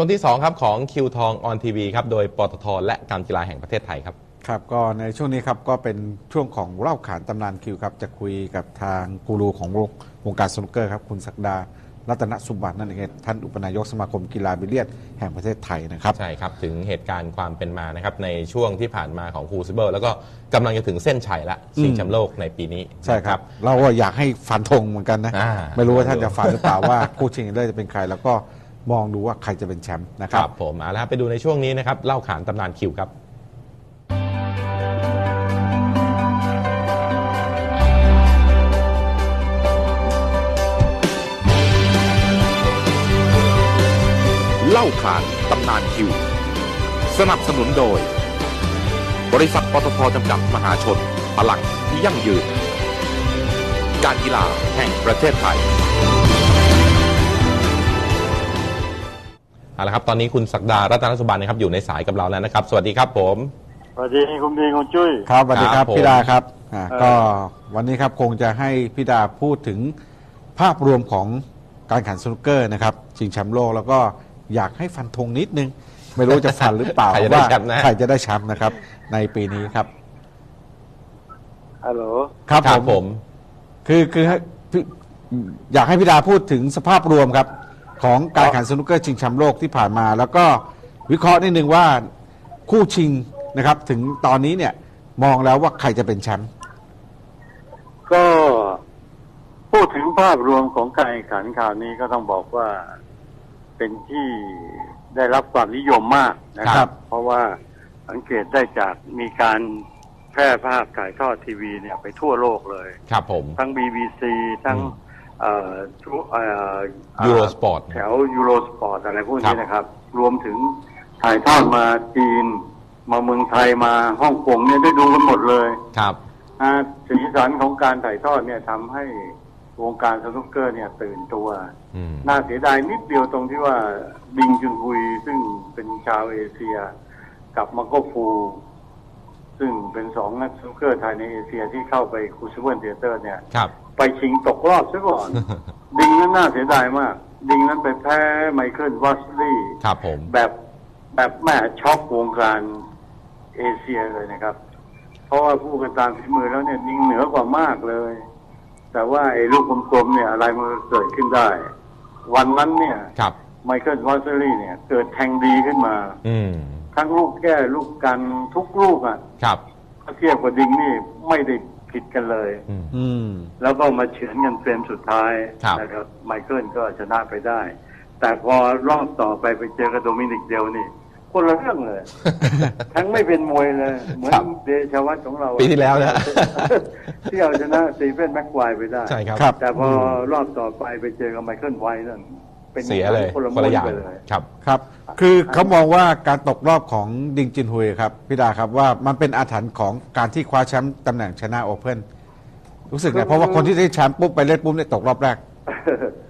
ช่วงที่ 2 ครับ ของคิวทองออนทีวีครับ โดยปตทและการกีฬาแห่งประเทศไทยครับ ครับก็ในช่วงนี้ครับก็เป็นช่วงของเล่าขานตำนานคิวครับ จะคุยกับทางกูรูของวงการสนุกเกอร์ครับ คุณศักดารัตนสุบันนั่นเองท่านอุปนายกสมาคมกีฬาบิลเลียดแห่งประเทศไทยนะครับ ใช่ครับ ถึงเหตุการณ์ความเป็นมานะครับ ในช่วงที่ผ่านมาของครูซิเบิลแล้วก็กำลังจะถึงเส้นชัยละชิงแชมป์โลกในปีนี้ ใช่ครับ เราก็อยากให้ฟันธงเหมือนกันนะอ่าไม่รู้ว่าท่านจะฟันหรือเปล่าว่าคู่ชิงเลิศจะเป็นใคร แล้วก็ มองดูว่าใครจะเป็นแชมป์นะคครัรับบผมเอาละครับไปดูในช่วงนี้นะครับเล่าขานตำนานคิวครับเล่าขานตำนานคิว สนับสนุนโดย บริษัทปตทจำกัดมหาชนพลังที่ยั่งยืน การกีฬาแห่งประเทศไทย เอาละครับตอนนี้คุณศักดารัตนสุบันนะครับอยู่ในสายกับเราแล้วนะครับ สวัสดีครับผม สวัสดีคุณดีคุณจุ้ย ครับสวัสดีคครัรับบผม พี่ดาครับอ่าเอ่อ ก็วันนี้ครับคงจะให้พี่ดาพูดถึงภาพรวมของการแข่งสนุกเกอร์นะครับชิงแชมป์โลกแล้วก็อยากให้ฟันธงนิดนึง ไม่รู้จะฟันหรือเปล่า ใครจะได้ว่าแชมป์นะ ใครจะได้แชมป์นะครับ ในปีนี้ครับ ฮัลโหล ครับครับผผมมคือคือให้พี่อยากให้พี่ดาพูดถึงสภาพรวมครับ ของการแข่งสนุกเกอร์ชิงแชมป์โลกที่ผ่านมา แล้วก็วิเคราะห์นิดนึงว่าคู่ชิงนะครับ ถึงตอนนี้เนี่ยมองแล้วว่าใครจะเป็นแชมป์ก็พูดถึงภาพรวมของการแข่งขันข่าวนี้ก็ต้องบอกว่าเป็นที่ได้รับความนิยมมากนะคครัรับบเพราะว่าสังเกตได้จากมีการแพร่ภาพถ่ายทอดทีวีเนี่ยไปทั่วโลกเลย ครับผม ทั้ง BBC ทั้ง อืมเอ่อทุกเอ่อ Eurosport แถวยูโรสปอร์ตอะไรพวกครันี้บนะครับ รวมถึงถ่ายทอดมาจีน มาเมืองไทยมาฮ่องกงเนี่ยได้ดูกันหมดเลยครับอ่าสีสันของการถ่ายทอดเนี่ยทำให้วงการสนุกเกอร์เนี่ยตื่นตัวอืมน่าเสียดายนิดเดียวตรงที่ว่าดิงจุนฮุยซึ่งเป็นชาวเอเชีย กับมาโกฟู ซึ่งเป็นสองนักสนุกเกอร์ไทยในเอเชียที่เข้าไปคูซิเวิลเทเตอร์เนี่ย ครับ ไปชิงตกรอบซะก่อน ดิงนั้นน่าเสียดายมาก ดิงนั้นไปแพ้ไมเคิลวัสลีย์ครับผม แบบแบบแม่ช็อกวงการเอเชียเลยนะครับ เพราะว่าผู้กันตามฝีมือแล้วเนี่ยยิงเหนือกว่ามากเลย แต่ว่าไอ้ลูกกลมๆเนี่ยอะไรมันเกิดขึ้นได้ วันนั้นเนี่ยครับไมเคิลวัสลีย์เนี่ย เกิดแทงดีขึ้นมา อืม ทั้งลูกแก้ลูกกันทุกลูกอะครับ ถ้าเทียบกับดิงนี่ไม่ได้ผิดกันเลยอืมอืม แล้วก็มาเฉือนกันเฟรมสุดท้ายครับ นะครับ ไมเคิลก็ชนะไปได้ แต่พอรอบต่อไปไปเจอกับโดมินิกเดลนี่ คนละเรื่องเลย ทั้งไม่เป็นมวยเลย เหมือนครับเดชวัตของเราปีที่แล้วนะ ที่เอาชนะสตีเฟนแม็กควายไปได้ ใช่ครับ ครับ แต่พอรอบต่อไปไปเจอกับไมเคิลไวท์นั่นเป็นเสียเลยคนละคนละอย่างม้วนไปเลย ครับ ครับ คือเขามองว่าการตกรอบของดิงจินฮุยครับพี่ดาครับว่ามันเป็นอาถรรพ์ของการที่คว้าแชมป์ตำแหน่งชนะโอเพ่นรู้สึกไงเพราะว่าคนที่ได้แชมป์ปุ๊บไปเล่นปุ๊บเนี่ยตกรอบแรก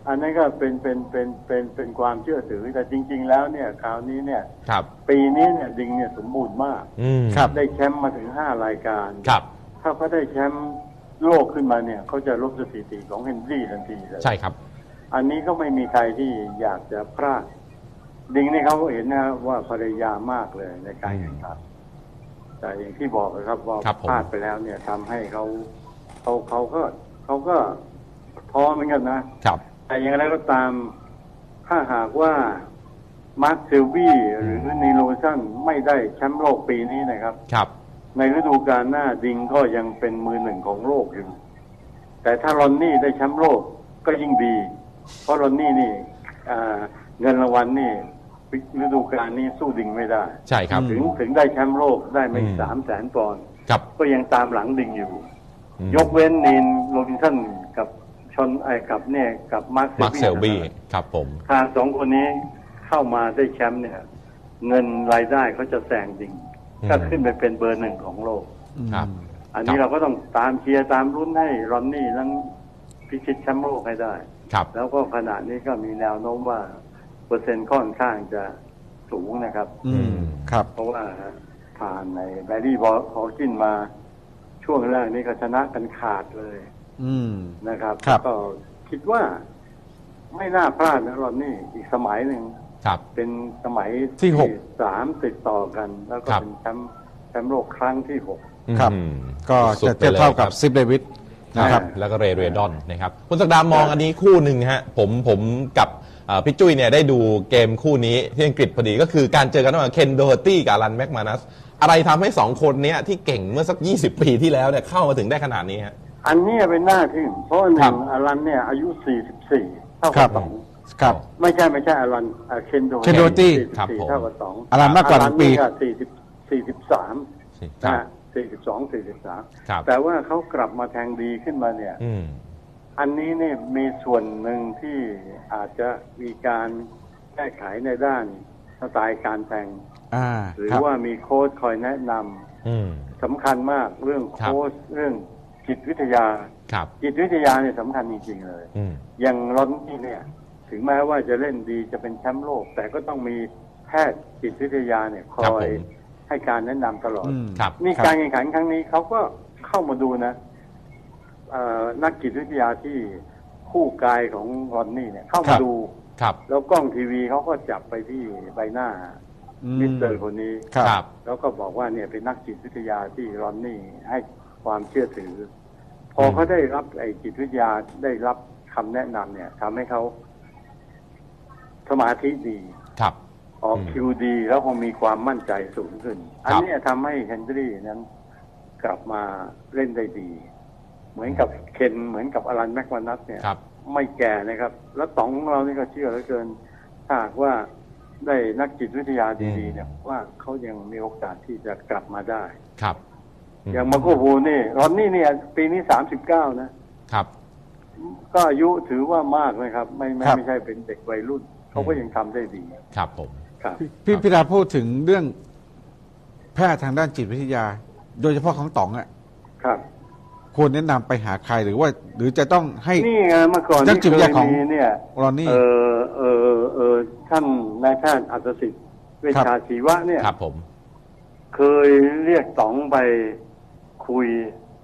อันนั้นก็เป็นเป็นเป็นเป็นเป็นความเชื่อถือแต่จริง ๆ แล้วเนี่ยคราวนี้เนี่ยครับ ปีนี้เนี่ยดิงเนี่ยสมบูรณ์มากอืมครับ ได้แชมป์มาถึงห้ารายการ ครับ ถ้าเขาได้แชมป์โลกขึ้นมาเนี่ยเขาจะลบสถิติของเฮนรี่ทันทีเลยใช่ครับ อันนี้ก็ไม่มีใครที่อยากจะพลาด ดิงนี่เขาก็เห็นนะว่าภรรยามากเลยในการแข่งขันแต่อย่างที่บอกนะครับว่าครับผม พลาดไปแล้วเนี่ยทำให้เขาเขาเขาก็เขาก็ท้อเหมือนกันนะ ครับ แต่อย่างไรก็ตาม ถ้าหากว่ามาร์คเซลบี้หรือนีโรซันไม่ได้แชมป์โลกปีนี้นะครับ ครับ ในฤดูกาลหน้าดิงก็ยังเป็นมือหนึ่งของโลกอยู่ แต่ถ้ารอนนี่ได้แชมป์โลกก็ยิ่งดี เพราะรอนนี่นี่อ่าเงินรางวัลนี่ ฤดูกาลนี้สู้ดิงไม่ได้ใช่ครับ ถึงถึงได้แชมป์โลกได้ไม่อืมสามแสนปอนด์ครับก็ยังตามหลังดิงอยู่อืมยกเว้นนีนโรบินสันกับชอนไอกับเนี่ยกับมาร์คมาร์คเซลบี้นะครับครับผมถ้าสองคนนี้เข้ามาได้แชมป์เนี่ย เงินรายได้เขาจะแซงดิงอืมก็ขึ้นไปเป็นเบอร์หนึ่งของโลกครับ อันนี้ครับเราก็ต้องตามเชียร์ตามรุ้นให้รอนนี่นั้นพิชิตแชมป์โลกให้ได้ ครับ แล้วก็ขณะนี้ก็มีแนวโน้มว่า เปอร์เซ็นต์ค่อนข้างจะสูงนะครับ อืม ครับ เพราะว่าผ่านในแบรี่บอลฮอลกินมา ช่วงแรกนี้ก็ชนะกันขาดเลย อืม นะครับครับก็คิดว่าไม่น่าพลาดนะรอนนี่อีกสมัยหนึ่งคครับเป็นสมัยที่หกสามติดต่อกัน แล้วก็ครับเป็นแชมป์แชมป์โลกครั้งที่หกครับอืมก็สุดจะไปเทียบลยเท่ากับครับซิปเดวิดนะครับแล้วก็เรย์เรดอนนะครับคุณสักดามองอันนี้คู่หนึ่งฮะผมผมกับเอ่อ พี่จุ้ยเนี่ยได้ดูเกมคู่นี้ที่อังกฤษพอดีก็คือการเจอกันระหว่างเคนโดเฮอร์ตี้กับอลันแม็กมานัสอะไรทำให้สองคนเนี้ยที่เก่งเมื่อสัก 20 ปีที่แล้วเนี่ยเข้ามาถึงได้ขนาดนี้ฮะอันเนี้ยเป็นหน้าทึ่งเพราะว่าหครันึ่บงอลันเนี่ยอายุ 44 เท่าครักับบสองครับ ไม่ใช่ไม่ใช่อลันอ่าเคนโดเคนโดตี้ครับผม44เท่ากับสองอลันมากกว่าหนึ่งปีอลันนี่ก็40 43ครันะบฮะ42 43ครับแต่ว่าเขากลับมาแทงดีขึ้นมาเนี่ย อืมอันนี้เนี่ยมีส่วนหนึ่งที่อาจจะมีการแก้ไขในด้านสไตล์การแทงอ่าหรือครับว่ามีโค้ชคอยแนะนำอืม สำคัญมากเรื่องครับ โค้ชเรื่องจิตวิทยา ครับ จิตวิทยาเนี่ยสำคัญจริงๆเลย อืม อย่างรอนนี่เนี่ย ถึงแม้ว่าจะเล่นดีจะเป็นแชมป์โลก แต่ก็ต้องมีแพทย์จิตวิทยาเนี่ยคครับอผยม ให้การแนะนำตลอด อืม ครับ นี่ครับการแข่งขันครั้งนี้เขาก็เข้ามาดูนะเอ่อ นักจิตวิทยาที่คู่กายของรอนนี่เนี่ย เข้าครัมาบดูครับ แล้วกล้องทีวีเขาก็จับไปที่ใบหน้าอืมิมสเตอร์คนนี้ครับครับ แล้วก็บอกว่าเนี่ยเป็นนักจิตวิทยาที่รอนนี่ให้ความเชื่อถือ พออืมเขาได้รับไอ้จิตวิทยาได้รับคำแนะนำเนี่ยทำให้เขาสมาธิดีครับออกอืมคิวดีแล้วคงมีความมั่นใจสูงขึ้น อันครับเนี้ยทำให้เฮนรี่นั้นกลับมาเล่นได้ดี เหมือนกับเคนเหมือนกับอลันแม็กวานัสเนี่ยครับ ไม่แก่นะครับ แล้วต๋องของเรานี่ก็เชื่อเหลือเกินถ้าหากว่าได้นักจิตวิทยาดีๆเนี่ยว่าเขายังมีโอกาสที่จะกลับมาได้ ครับ อย่างมาโกบูนี่รอนนี่เนี่ย ปีนี้สามสิบเก้านะครับ ก็อายุถือว่ามากเลยครับ ไม่ไม่ครับไม่ใช่เป็นเด็กวัยรุ่นเขาก็ยังทำได้ดี ครับผมครับพี่พี่ดาพูดถึงเรื่องแพทย์ทางด้านจิตวิทยา โดยเฉพาะของต๋องอะครับ ควรแนะนำไปหาใครหรือว่า หรือจะต้องให้นี่ไงเมื่อก่อนนักนี่จิตเควิทยยาของมีเนี่ยรอนนี่เออเออเออท่านนายแพทย์อัศสิทธิ์เวชครัชาบชีวะเนี่ยครับผม เคยเรียกต๋องไปคุย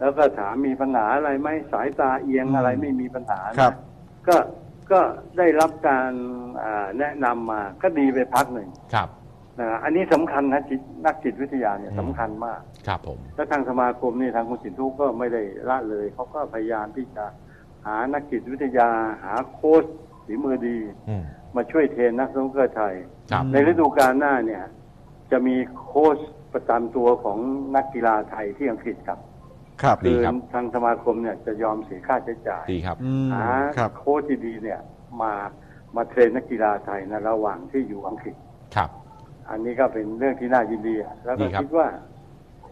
แล้วก็ถามมีปัญหาอะไรไหมสายตาเอียงอะไรไม่มีปัญหานะครับ ก็ก็ได้รับการอ่าแนะนำมาก็ดีไปพักหนึ่งครับ นะอันนี้สำคัญนะจิตนักจิตวิทยาเนี่ยอืมสำคัญมาก ครับผม แล้วทางสมาคมนี่ทางคุณสินทุกก็ไม่ได้ละเลย เขาก็พยายามที่จะหานักจิตวิทยา หาโค้ชฝีมือดีอืมมาช่วยเทรนนักสนุกเกอร์ไทยครับในฤดูกาลหน้าเนี่ย จะมีโค้ชประจำตัวของนักกีฬาไทยที่อังกฤษครับ ครับดีคือครับทางสมาคมเนี่ยจะยอมเสียค่าใช้จ่ายดีครับอืมหาครับโค้ชที่ดีเนี่ยมามาเทรนนักกีฬาไทยในระหว่างที่อยู่อังกฤษครับ อันนี้ก็เป็นเรื่องที่น่ายินดีอะแล้วก็ดีครับ คิดว่า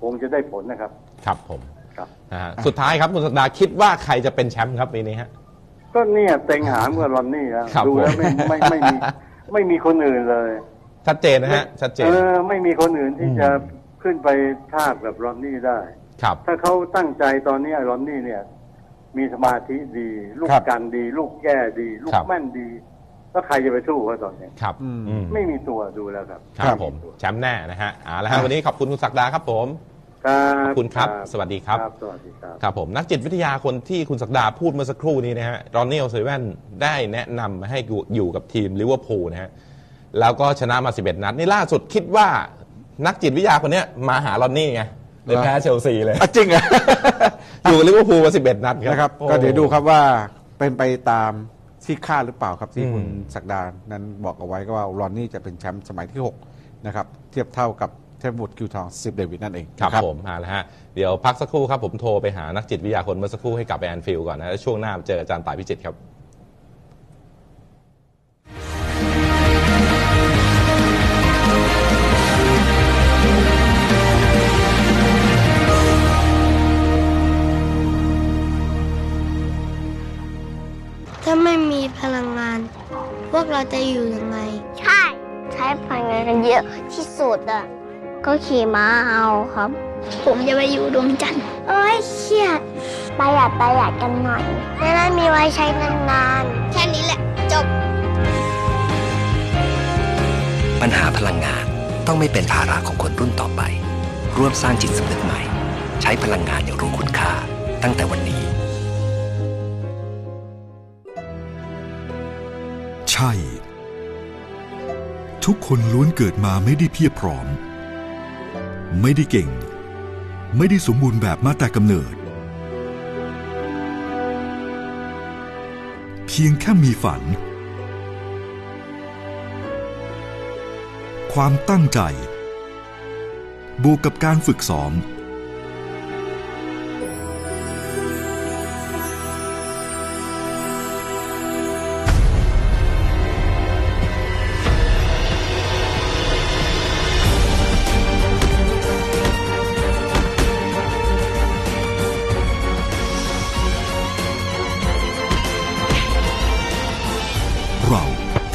คงจะได้ผลนะครับ ครับผมครับ นะฮะสุดท้ายครับคุณสักดาคิดว่าใครจะเป็นแชมป์ครับปีนี้ฮะ ก็เนี่ยเต็งหามกับรอนนี่แล้วครับดูแล้วผมไม่ไม่ไม่มีไม่มีคนอื่นเลยชัดเจนนะฮะชัดเจน เออไม่มีคนอื่นที่อืม จะขึ้นไปทาบกับรอนนี่ได้ ครับ ถ้าเขาตั้งใจตอนนี้รอนนี่เนี่ย มีสมาธิดี ลูกครับกันดี ลูกแก้ดี ลูกครับ แม่นดี แล้วใครจะไปสู้เขาตอนนี้ ครับอืมอืมไม่มีตัวดูแล้วครับครับผมแชมป์แน่นะฮะเอาละฮะวันนี้ขอบคุณคุณศักดาครับผมครับขอบคุณครับ สวัสดีครับครับ สวัสดีครับ ครับผมนักจิตวิทยาคนที่คุณศักดาพูดเมื่อสักครู่นี้นะฮะรอนนี่โอเซเว่นได้แนะนำมาให้อยู่กับทีมลิเวอร์พูลนะฮะแล้วก็ชนะมา 11 นัด นี่ล่าสุดคิดว่านักจิตวิทยาคนเนี้ยมาหารอนนี่ไงเลยแพ้เชลซีเลย อะจริงเหรอ อยู่กับลิเวอร์พูลมา 11 นัดนะครับ โอ้ ก็เดี๋ยวดูครับว่าเป็นไปตาม ที่คาดหรือเปล่าครับที่อืมคุณศักดานั้นบอกเอาไว้ก็ว่ารอนนี่จะเป็นแชมป์สมัยที่ 6 นะครับ เทียบเท่ากับเทพบุตรคิวทองซิปเดวิดนั่นเองครับนะผมเอาละฮะเดี๋ยวพักสักครู่ครับผมโทรไปหานักจิตวิทยาคนเมื่อสักครู่ให้กลับไปแอนฟิลด์ก่อนนะแล้วช่วงหน้าเจออาจารย์ต่ายพิจิตรครับ ก็ขี่ม้าเอาครับ ผมจะไปอยู่ดวงจันทร์โอ้ยเครียดประหยัดประหยัดกันหน่อยจะได้มีไว้ใช้นานๆ แค่นี้แหละ จบ ปัญหาพลังงานต้องไม่เป็นภาระของคนรุ่นต่อไป ร่วมสร้างจิตสำนึกใหม่ ใช้พลังงานอย่างรู้คุณค่า ตั้งแต่วันนี้ ใช่ ทุกคนล้วนเกิดมาไม่ได้เพียบพร้อม ไม่ได้เก่ง ไม่ได้สมบูรณ์แบบมาแต่กำเนิด เพียงแค่มีฝัน ความตั้งใจ บวกกับการฝึกซ้อม